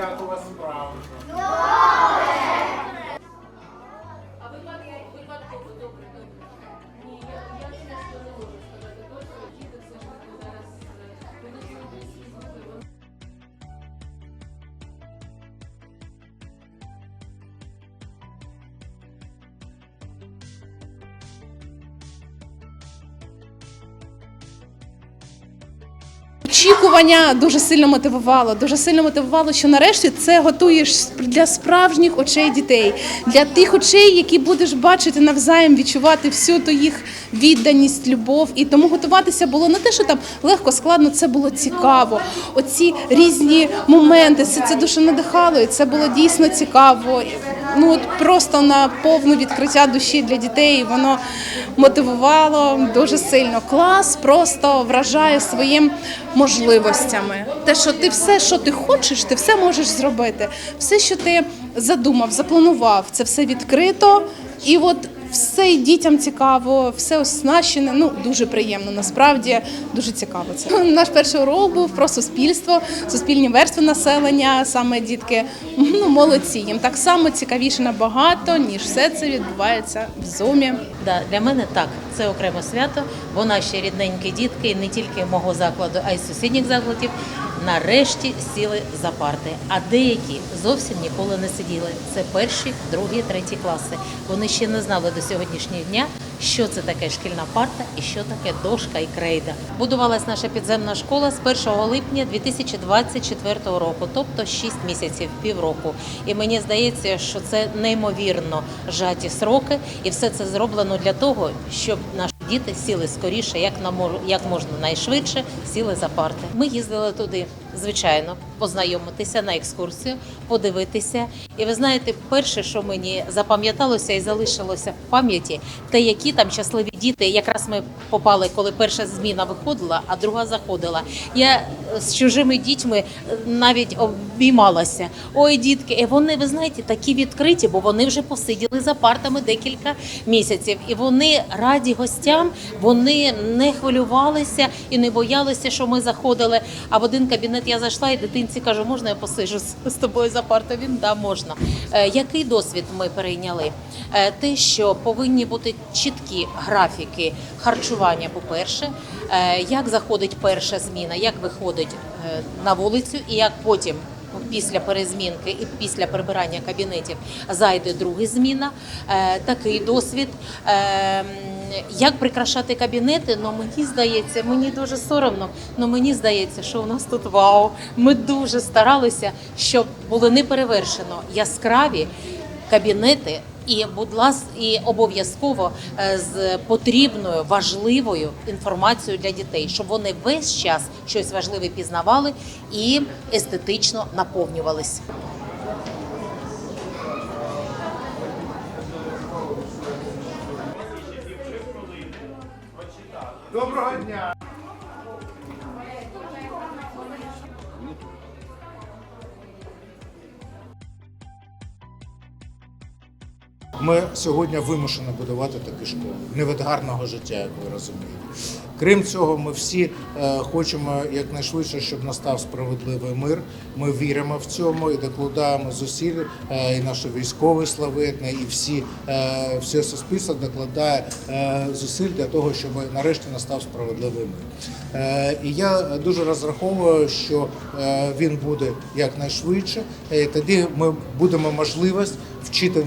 Як у Очікування дуже сильно мотивувало. Дуже сильно мотивувало, що нарешті це готуєш для справжніх очей дітей, для тих очей, які будеш бачити навзаєм, відчувати всю ту їх відданість, любов. І тому готуватися було не те, що там легко, складно, це було цікаво. Оці різні моменти, все це дуже надихало, і це було дійсно цікаво. Ну от просто на повну відкриття душі для дітей воно мотивувало дуже сильно. Клас просто вражає своїм можливостями. Те, що ти все, що ти хочеш, ти все можеш зробити. Все, що ти задумав, запланував, це все відкрито. І от все і дітям цікаво, все оснащене. Ну дуже приємно. Насправді дуже цікаво. Це наш перший урок був про суспільство, суспільні верстви населення. Саме дітки ну молодці. Їм так само цікавіше набагато, ніж все це відбувається в зумі. Да, для мене так, це окреме свято, бо наші рідненькі дітки не тільки мого закладу, а й сусідніх закладів нарешті сіли за парти. А деякі зовсім ніколи не сиділи. Це перші, другі, треті класи. Вони ще не знали до сьогоднішнього дня, що це таке шкільна парта і що таке дошка і крейда. Будувалась наша підземна школа з 1 липня 2024 року, тобто 6 місяців, півроку. І мені здається, що це неймовірно жаті сроки, і все це зроблено для того, щоб наші діти сіли скоріше, як на як можна найшвидше, сіли за парти. Ми їздили туди, звичайно, познайомитися на екскурсію, подивитися. І ви знаєте, перше, що мені запам'яталося і залишилося в пам'яті, те, які там щасливі діти. Якраз ми попали, коли перша зміна виходила, а друга заходила. Я е, з чужими дітьми е, навіть обіймалася. Ой, дітки, і вони, ви знаєте, такі відкриті, бо вони вже посиділи за партами декілька місяців, і вони раді гостям, вони не хвилювалися і не боялися, що ми заходили. А в один кабінет я зайшла, і дитинці кажу, можна я посижу з- тобою за партою? Він да, можна. Е, який досвід ми перейняли? Е, те, що повинні бути чіткі графіки харчування, по-перше, е, як заходить перша зміна, як виходить на вулицю, і як потім. Після перезмінки і після прибирання кабінетів зайде друга зміна. Е, такий досвід. Е, як прикрашати кабінети? Ну мені здається, мені дуже соромно. Ну мені здається, що у нас тут вау. Ми дуже старалися, щоб були неперевершено яскраві кабінети. І, будь ласка, і обов'язково е, з потрібною важливою інформацією для дітей, щоб вони весь час щось важливе пізнавали і естетично наповнювалися. Доброго дня! Ми сьогодні вимушені будувати такі школи не від гарного життя, як ви розумієте. Крім цього, ми всі е, хочемо якнайшвидше, щоб настав справедливий мир. Ми віримо в цьому і докладаємо зусиль, е, і наші військові славетні, і всі е, все суспільство докладає зусиль для того, щоб нарешті настав справедливий мир. І я дуже розраховую, що він буде якнайшвидше. І тоді ми будемо можливість вчити,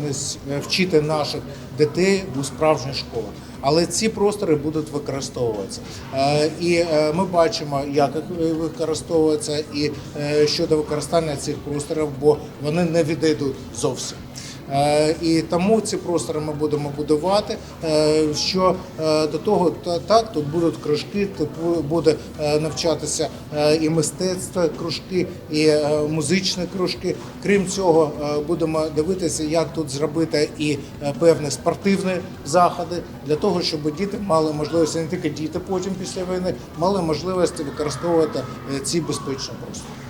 вчити наших дітей у справжніх школах. Але ці простори будуть використовуватися. Е, І е, ми бачимо, як їх і е, щодо використання цих просторів, бо вони не відійдуть зовсім. Е, І тому ці простори ми будемо будувати. е, Що е, до того, та- так тут будуть кружки, тут буде навчатися і мистецтво кружки, і музичні кружки. Крім цього, будемо дивитися, як тут зробити і певні спортивні заходи для того, щоб діти мали можливість не тільки діти потім після війни мали можливість використовувати ці безпечні простори.